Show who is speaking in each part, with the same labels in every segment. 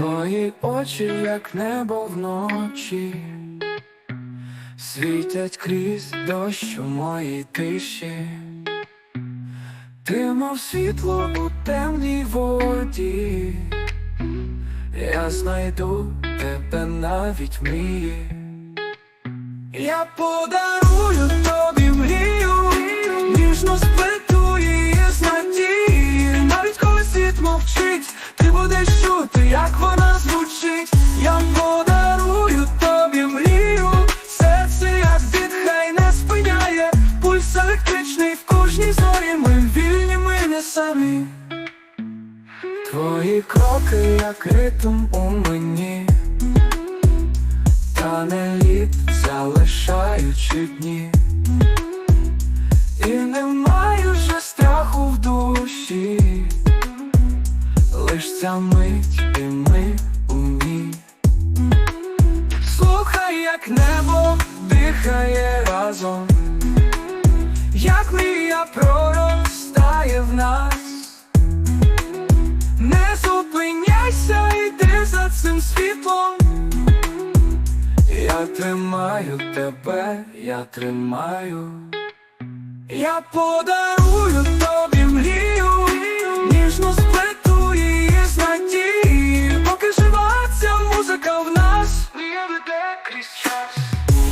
Speaker 1: Твої очі, як небо вночі, світять крізь дощ у моїй тиші, ти мов світло у темній воді, я знайду тебе навіть мрії. Я подарую тобі Твої кроки, як ритм у мені. Та не літ, залишаючи дні, і немає вже страху в душі, лиш ця мить і ми у ній. Слухай, як небо дихає разом, як мрія проростає в нас. Тримаю тебе, я тримаю. Я подарую тобі мрію, ніжно сплету її з надії, поки жива ця музика в нас, веде крізь час.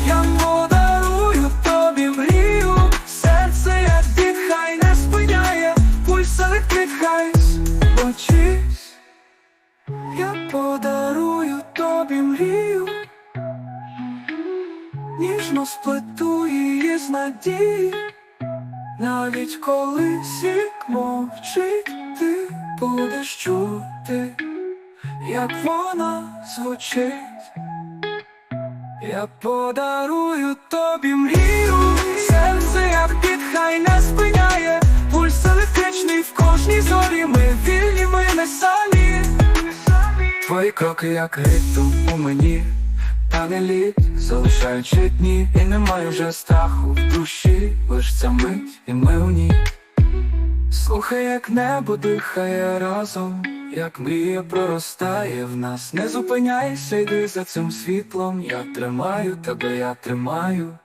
Speaker 1: Я подарую тобі мрію, серце як дихай не спиняє, пульс електрик хай звучить. Ніжно сплету її з надії, навіть коли сік мовчить, ти будеш чути, як вона звучить. Я подарую тобі мрію, серце як під хай не спиняє, пульс електричний в кожній зорі. Ми вільні, ми не самі. Твої кроки, як ритм у мені, та не літ, залишаючи дні, і немає вже страху в душі, лиш ця мить, і ми у ній. Слухай, як небо дихає разом, як мрія проростає в нас. Не зупиняйся, йди за цим світлом. Я тримаю тебе, я тримаю.